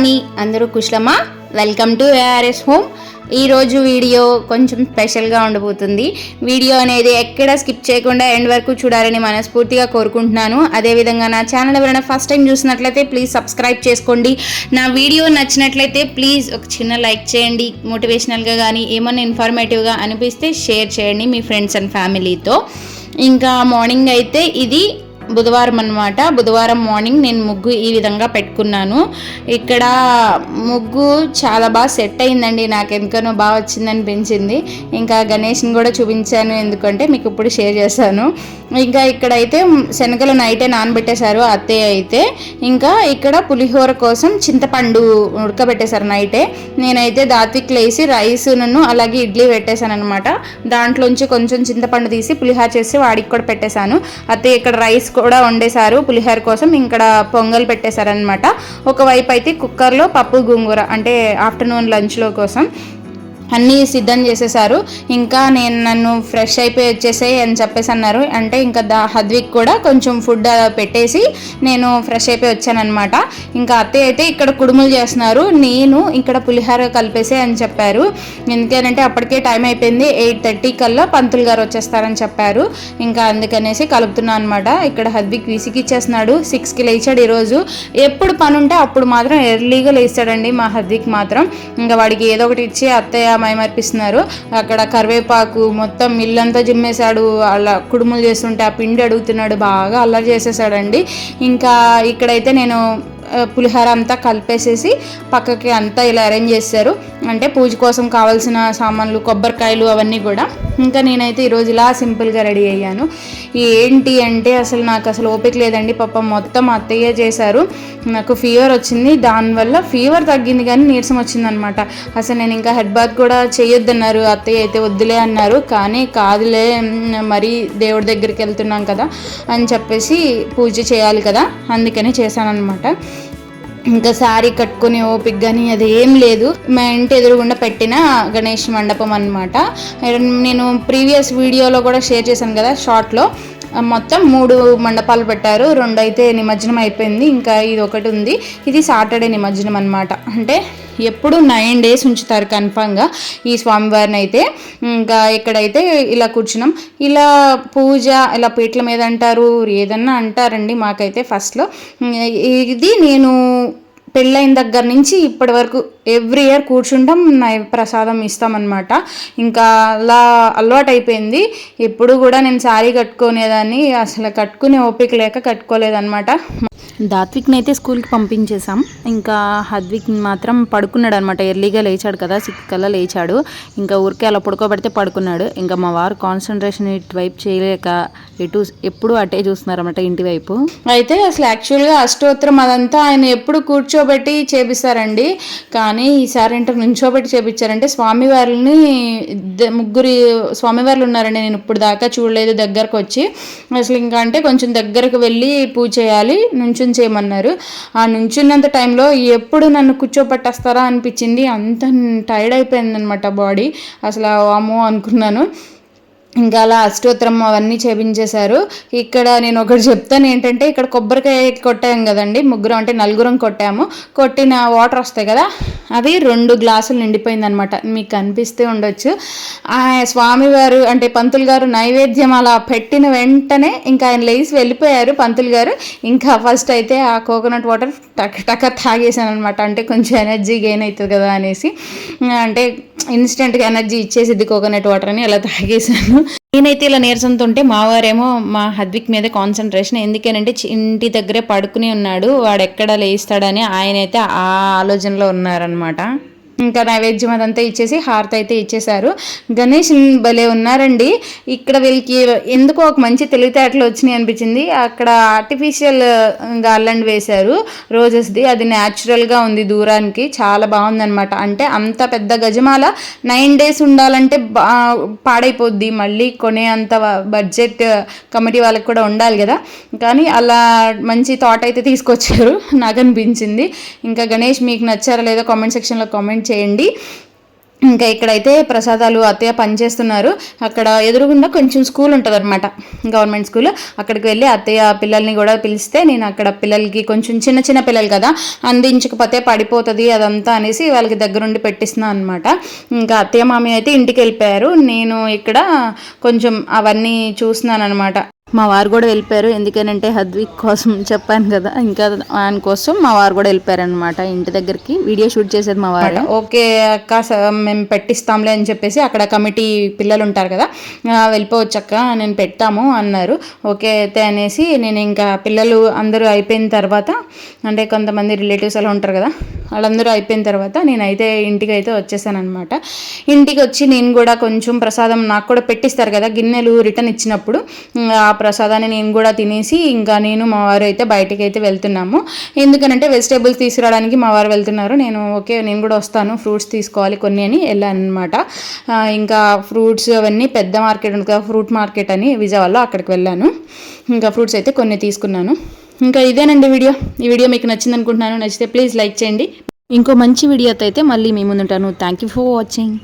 శ్రావణి అందరూ కుశలమా? Welcome to ARS home ఈరోజు వీడియో కొంచెం స్పెషల్గా ఉండబోతుంది. వీడియో అనేది ఎక్కడ స్కిప్ చేయకుండా ఎండ్ వరకు చూడాలని మనస్ఫూర్తిగా కోరుకుంటున్నాను. అదేవిధంగా నా ఛానల్ ఎవరైనా ఫస్ట్ టైం చూసినట్లయితే ప్లీజ్ సబ్స్క్రైబ్ చేసుకోండి. నా వీడియో నచ్చినట్లయితే ప్లీజ్ ఒక చిన్న లైక్ చేయండి. మోటివేషనల్గా కానీ ఏమన్నా ఇన్ఫర్మేటివ్గా అనిపిస్తే షేర్ చేయండి మీ ఫ్రెండ్స్ అండ్ ఫ్యామిలీతో ఇంకా మార్నింగ్ అయితే ఇది బుధవారం అనమాట బుధవారం మార్నింగ్ నేను ముగ్గు ఈ విధంగా పెట్టుకున్నాను. ఇక్కడ ముగ్గు చాలా బాగా సెట్ అయిందండి. నాకు ఎందుకనో బాగా వచ్చిందనిపించింది ఇంకా గణేష్ని కూడా చూపించాను ఎందుకంటే మీకు ఇప్పుడు షేర్ చేశాను. ఇంకా ఇక్కడైతే శనగలు నైటే నానబెట్టేశారు అత్తయ్య అయితే. ఇంకా ఇక్కడ పులిహోర కోసం చింతపండు ఉడకబెట్టేశారు నైటే. నేనైతే దాత్విక్ లేసి రైస్ నన్ను అలాగే ఇడ్లీ పెట్టేశాను అనమాట దాంట్లోంచి కొంచెం చింతపండు తీసి పులిహోర చేసి వాడికి కూడా పెట్టేశాను. అత్తయ్య ఇక్కడ రైస్ కూడా వండేశారు. పులిహోర కోసం ఇక్కడ పొంగల్ పెట్టేశారనమాట ఒకవైపు అయితే కుక్కర్లో పప్పు గోంగూర అంటే ఆఫ్టర్నూన్ లంచ్లో కోసం అన్నీ సిద్ధం చేసేసారు. ఇంకా నేను నన్ను ఫ్రెష్ అయిపోయి వచ్చేసాయి అని చెప్పేసి అన్నారు. అంటే ఇంకా దా హద్విక్ కూడా కొంచెం ఫుడ్ పెట్టేసి నేను ఫ్రెష్ అయిపోయి వచ్చానమాట ఇంకా అత్తయ్య అయితే ఇక్కడ కుడుములు చేస్తున్నారు. నేను ఇక్కడ పులిహోర కలిపేసే అని చెప్పారు. ఎందుకేనంటే అప్పటికే టైం అయిపోయింది. ఎయిట్ థర్టీ కల్లా పంతులు గారు వచ్చేస్తారని చెప్పారు. ఇంకా అందుకనేసి కలుపుతున్నాను అనమాట ఇక్కడ హద్విక్ విసిగిచ్చేస్తున్నాడు. సిక్స్కి లేచాడు ఈరోజు. ఎప్పుడు పని ఉంటే అప్పుడు మాత్రం ఎర్లీగా లేస్తాడండి మా హద్విక్ మాత్రం. ఇంకా వాడికి ఏదో ఒకటి ఇచ్చి అత్తయ్య మైమర్పిస్తున్నారు అక్కడ కరివేపాకు మొత్తం ఇల్లంతా జిమ్మేశాడు. అలా కుడుములు చేస్తుంటే ఆ పిండి అడుగుతున్నాడు. బాగా అల్లరి చేసేసాడండి. ఇంకా ఇక్కడైతే నేను పులిహోర అంతా కలిపేసేసి పక్కకి అంతా ఇలా అరేంజ్ చేశారు. అంటే పూజ కోసం కావాల్సిన సామాన్లు కొబ్బరికాయలు అవన్నీ కూడా. ఇంకా నేనైతే ఈరోజు ఇలా సింపుల్గా రెడీ అయ్యాను. ఏంటి అంటే అసలు నాకు అసలు ఓపిక లేదండి. పాప మొత్తం అత్తయ్య చేశారు. నాకు ఫీవర్ వచ్చింది. దానివల్ల ఫీవర్ తగ్గింది కానీ నీరసం వచ్చిందనమాట. అసలు నేను ఇంకా హెడ్ బాత్ కూడా చేయొద్దన్నారు. అత్తయ్య అయితే వద్దులే అన్నారు. కానీ కాదులే మరీ దేవుడి దగ్గరికి వెళ్తున్నాం కదా అని చెప్పేసి పూజ చేయాలి కదా. అందుకని చేశానన్నమాట ఇంకా శారీ కట్టుకునే ఓపిక కానీ అది ఏం లేదు. మా ఇంటి ఎదురుగుండా పెట్టిన గణేష్ మండపం అనమాట నేను ప్రీవియస్ వీడియోలో కూడా షేర్ చేశాను కదా షార్ట్లో మొత్తం మూడు మండపాలు పెట్టారు. రెండు అయితే నిమజ్జనం అయిపోయింది. ఇంకా ఇది ఒకటి ఉంది. ఇది సాటర్డే నిమజ్జనం అనమాట అంటే ఎప్పుడు నైన్ డేస్ ఉంచుతారు కన్ఫామ్గా ఈ స్వామివారిని అయితే ఇంకా ఇక్కడైతే ఇలా కూర్చున్నాం ఇలా పూజ ఇలా పీటల మీద అంటారు ఏదన్నా అంటారండి మాకైతే ఫస్ట్లో. ఇది నేను పెళ్ళైన దగ్గర నుంచి ఇప్పటి వరకు ఎవ్రీ ఇయర్ కూర్చుంటాం ప్రసాదం ఇస్తామన్నమాట. ఇంకా అలా అలవాటు అయిపోయింది ఎప్పుడు కూడా నేను శారీ కట్టుకునేదాన్ని అసలు కట్టుకునే ఓపిక లేక కట్టుకోలేదన్నమాట. దాత్విక్ని అయితే స్కూల్కి పంపించేసాం ఇంకా హద్విక్ మాత్రం పడుకున్నాడు అనమాట ఎర్లీగా లేచాడు కదా సిక్స్ కల్లా లేచాడు. ఇంకా ఊరికే అలా పడుకోబెడితే పడుకున్నాడు. ఇంకా మా వారు కాన్సన్ట్రేషన్ ఇటువైపు చేయలేక ఎటు ఎప్పుడు అటే చూస్తున్నారు అనమాట ఇంటి వైపు. అయితే అసలు యాక్చువల్గా అష్టోత్తరం అదంతా ఆయన ఎప్పుడు కూర్చోబెట్టి చేపిస్తారండి. కానీ ఈసారి ఏంటో నుంచోబెట్టి చేపించారంటే స్వామివారిని ఇద్ద- ముగ్గురు స్వామివార్లు ఉన్నారండి. నేను ఇప్పుడు దాకా చూడలేదు దగ్గరకు వచ్చి అసలు ఇంకా అంటే కొంచెం దగ్గరకు వెళ్ళి పూజ చేయాలి నుంచుని చేయమన్నారు. ఆ నుంచున్నంత టైంలో ఎప్పుడు నన్ను కూర్చోబెట్టేస్తారా అనిపించింది. అంత టైర్డ్ అయిపోయింది అనమాట బాడీ. అసలు అమ్మో అనుకున్నాను. ఇంకా అలా అష్టోత్తరం అవన్నీ చేపించేశారు. ఇక్కడ నేను ఒకటి చెప్తాను ఏంటంటే ఇక్కడ కొబ్బరికాయ కొట్టాం కదండి ముగ్గురం అంటే నలుగురం కొట్టాము. కొట్టిన వాటర్ వస్తాయి కదా అవి రెండు గ్లాసులు నిండిపోయింది అనమాట మీకు కనిపిస్తే ఉండొచ్చు. స్వామివారు అంటే పంతులు గారు నైవేద్యం అలా పెట్టిన వెంటనే ఇంకా ఆయన లేచి వెళ్ళిపోయారు పంతులు గారు. ఇంకా ఫస్ట్ అయితే ఆ కోకోనట్ వాటర్ టక్ టక్ తాగేసాను అనమాట అంటే కొంచెం ఎనర్జీ గెయిన్ అవుతుంది కదా అనేసి. అంటే ఇన్స్టెంట్గా ఎనర్జీ ఇచ్చేసిద్ది కోకోనట్ వాటర్ అని అలా తాగేశాను. నేనైతే ఇలా నీరసంతో ఉంటే మావారేమో మా హద్విక్ మీద కాన్సన్ట్రేషన్ ఎందుకేనంటే చి- ఇంటి దగ్గరే పడుకుని ఉన్నాడు వాడు ఎక్కడ లేస్తాడని ఆయన అయితే ఆ ఆలోచనలో ఉన్నారనమాట ఇంకా నైవేద్యం అదంతా ఇచ్చేసి హారతి అయితే ఇచ్చేశారు. గణేష్ భలే ఉన్నారండి. ఇక్కడ వీళ్ళకి ఎందుకో ఒక మంచి తెలివితేటలు వచ్చినాయి అనిపించింది. అక్కడ ఆర్టిఫిషియల్ గార్లాండ్ వేశారు రోజెస్ది. అది న్యాచురల్గా ఉంది దూరానికి. చాలా బాగుందనమాట అంటే అంత పెద్ద గజమాల నైన్ డేస్ ఉండాలంటే బా పాడైపోద్ది. మళ్ళీ కొనే అంత బడ్జెట్ కమిటీ వాళ్ళకి కూడా ఉండాలి కదా. కానీ అలా మంచి థాట్ అయితే తీసుకొచ్చారు. నాకు అనిపించింది. ఇంకా గణేష్ మీకు నచ్చారా లేదో కామెంట్ సెక్షన్లో కామెంట్ చేయండి. ఇంకా ఇక్కడైతే ప్రసాదాలు అత్తయ్య పనిచేస్తున్నారు. అక్కడ ఎదురుగుండా కొంచెం స్కూల్ ఉంటుంది అనమాట గవర్నమెంట్ స్కూల్. అక్కడికి వెళ్ళి అత్తయ్య పిల్లల్ని కూడా పిలిస్తే నేను అక్కడ పిల్లలకి కొంచెం చిన్న చిన్న పిల్లలు కదా అందించకపోతే పడిపోతుంది అదంతా అనేసి వాళ్ళకి దగ్గరుండి పెట్టిస్తున్నాను అనమాట ఇంకా అత్తయ్య మామయ్య అయితే ఇంటికి వెళ్ళిపోయారు. నేను ఇక్కడ కొంచెం అవన్నీ చూస్తున్నాను అనమాట మా వారు కూడా వెళ్ళిపోయారు. ఎందుకనంటే హద్విక్ కోసం చెప్పాను కదా ఇంకా ఆయన కోసం మా వారు కూడా వెళ్ళిపోయారనమాట ఇంటి దగ్గరికి. వీడియో షూట్ చేసేది మా వారు. ఓకే అక్క స- మేము పెట్టిస్తాంలే అని చెప్పేసి అక్కడ కమిటీ పిల్లలు ఉంటారు కదా వెళ్ళిపోవచ్చక్క వెళ్ళిపోవచ్చు అక్క నేను పెట్టాము అన్నారు. ఓకే అయితే అనేసి నేను ఇంకా పిల్లలు అందరూ అయిపోయిన తర్వాత అంటే కొంతమంది రిలేటివ్స్ అలా ఉంటారు కదా వాళ్ళందరూ అయిపోయిన తర్వాత నేనైతే ఇంటికి అయితే వచ్చేసానమాట ఇంటికి వచ్చి నేను కూడా కొంచెం ప్రసాదం నాకు కూడా పెట్టిస్తారు కదా గిన్నెలు రిటర్న్ ఇచ్చినప్పుడు ఆ ప్రసాదాన్ని నేను కూడా తినేసి ఇంకా నేను మా వారు అయితే బయటికి అయితే వెళ్తున్నాము. ఎందుకనంటే వెజిటేబుల్స్ తీసుకురావడానికి మా వారు వెళ్తున్నారు. నేను ఓకే నేను కూడా వస్తాను ఫ్రూట్స్ తీసుకోవాలి కొన్ని అని వెళ్ళాను అనమాట ఇంకా ఫ్రూట్స్ అవన్నీ పెద్ద మార్కెట్ ఉంది కదా ఫ్రూట్ మార్కెట్ అని విజయవాడలో అక్కడికి వెళ్ళాను. ఇంకా ఫ్రూట్స్ అయితే కొన్ని తీసుకున్నాను. ఇంకా ఇదేనండి వీడియో. ఈ వీడియో మీకు నచ్చింది అనుకుంటున్నాను నచ్చితే ప్లీజ్ లైక్ చేయండి. ఇంకో మంచి వీడియోతో అయితే మళ్ళీ మీ ముందుంటాను. Thank you for watching